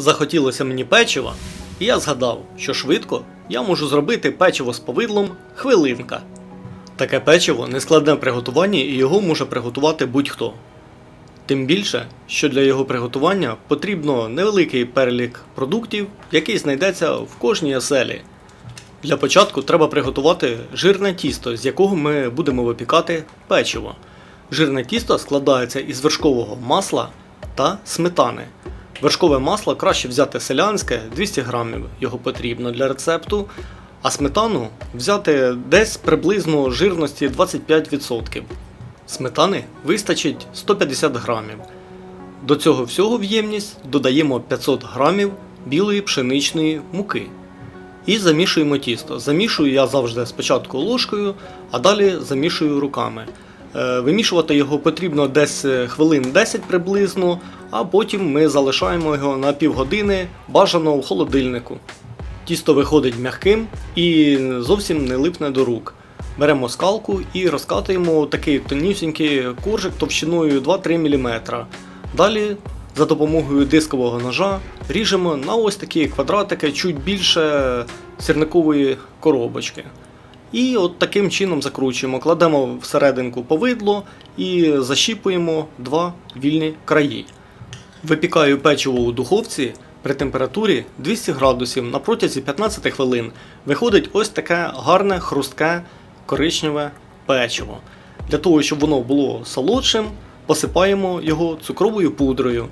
Захотілося мені печива, і я згадав, що швидко я можу зробити печиво з повидлом хвилинка. Таке печиво нескладне в приготуванні і його може приготувати будь-хто. Тим більше, що для його приготування потрібно невеликий перелік продуктів, який знайдеться в кожній оселі. Для початку треба приготувати жирне тісто, з якого ми будемо випікати печиво. Жирне тісто складається із вершкового масла та сметани. Вершкове масло краще взяти селянське 200 грамів, його потрібно для рецепту, а сметану взяти десь приблизно жирності 25%. Сметани вистачить 150 грамів. До цього всього в ємність додаємо 500 грамів білої пшеничної муки. І замішуємо тісто. Замішую я завжди спочатку ложкою, а далі замішую руками. Е, Вимішувати його потрібно десь е, хвилин 10 приблизно, а потім ми залишаємо його на півгодини, бажано в холодильнику. Тісто виходить м'яким і зовсім не липне до рук. Беремо скалку і розкатуємо такий тонюсінький коржик товщиною 2-3 мм. Далі за допомогою дискового ножа ріжемо на ось такі квадратики, чуть більше сірникової коробочки. І от таким чином закручуємо, кладемо всерединку повидло і защіпуємо два вільні краї. Випікаю печиво у духовці при температурі 200 градусів на протязі 15 хвилин. Виходить ось таке гарне, хрустке, коричневе печиво. Для того, щоб воно було солодшим, посипаємо його цукровою пудрою.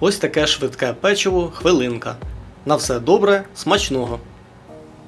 Ось таке швидке печиво, хвилинка. На все добре, смачного!